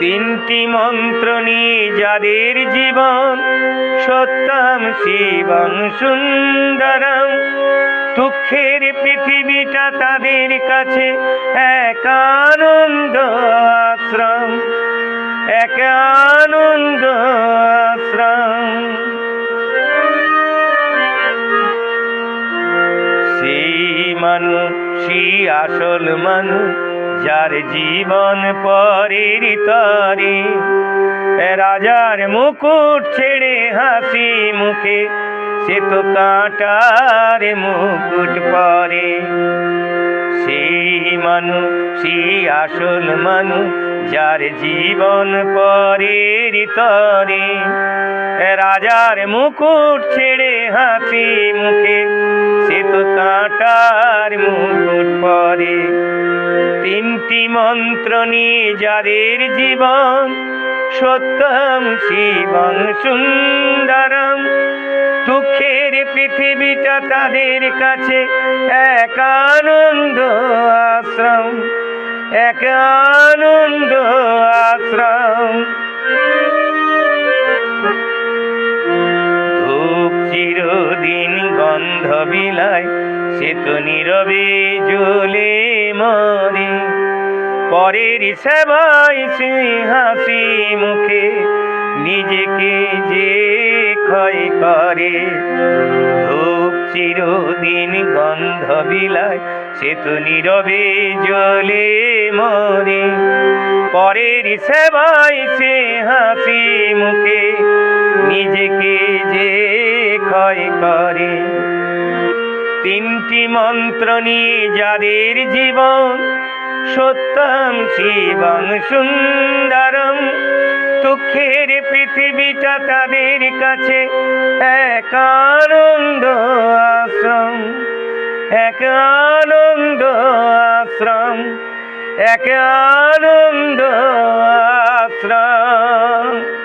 তিনটি মন্ত্র নিয়ে যাদের জীবন সত্যম শিবং সুন্দরম, দুঃখের পৃথিবীটা তাদের কাছে এক আনন্দ আশ্রম, এক আনন্দ আশ্রম। সেই মানুষ সেই আসল মানুষ যার জীবন পরের তরে রাজার মুকুট ছেড়ে হাসি মুখে, সে তো কাঁটার মুকুট পরে। সেই মানু, সেই আসল মানু, যার জীবন পরের তরে রাজার মুকুট ছেড়ে হাসি মুখে, সে তো কাঁটার মুকুট পরে। মন্ত্র যাদের জীবন, সত্যম শিবং সুন্দরম। দুঃখের পৃথিবীটা তাদের কাছে এক আনন্দ আশ্রম, এক আনন্দ আশ্রম। চিরদিন গন্ধ বিলায়, সে তো নীরবে জ্বলে মরে। পরের সেবাই হাসি মুখে নিজেকে যে ক্ষয় করে, ধূপ চিরদিন গন্ধ বিলায়, সে তো নীরবে জ্বলে মরে। পরের সেবাই সে হাসি মুখে নিজেকে যে ক্ষয় করে। তিনটি মন্ত্র নিয়ে যাদের জীবন সত্যম শিবং সুন্দরম। দুঃখের পৃথিবীটা তাদের কাছে এক আনন্দ আশ্রম। এক আনন্দ আশ্রম। এক আনন্দ আশ্রম।